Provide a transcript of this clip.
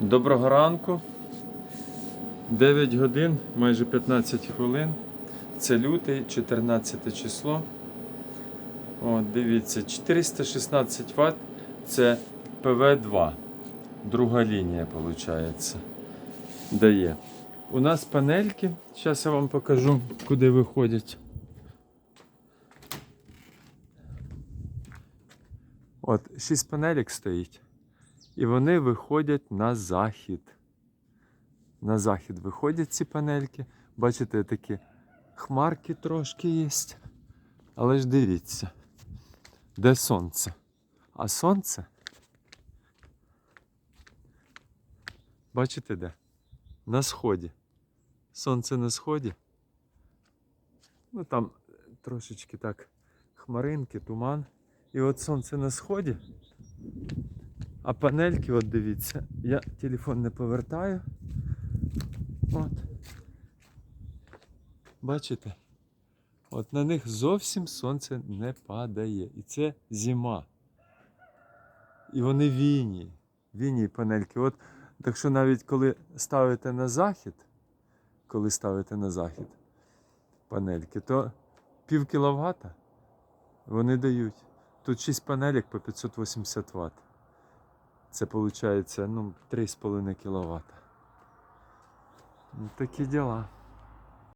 Доброго ранку. 9 годин, майже 15 хвилин. Це лютий, 14 число. От, дивіться, 416 Вт це ПВ2. Друга лінія, виходить. Дає. У нас панельки. Зараз я вам покажу, куди виходять. От, 6 панелек стоїть. І вони виходять на захід. На захід виходять ці панельки. Бачите, такі хмарки трошки є. Але ж дивіться, де сонце? А сонце. Бачите де? На сході. Сонце на сході. Ну там трошечки так хмаринки, туман. І от сонце на сході. А панельки, от дивіться, я телефон не повертаю. От. Бачите? От на них зовсім сонце не падає. І це зима. І вони війні. Війні панельки. От, так що навіть коли ставите на захід, коли ставите на захід панельки, то пів кіловата вони дають. Тут 6 панелек по 580 Вт. Це виходить ну, 3,5 кВт. Ну, такі діла.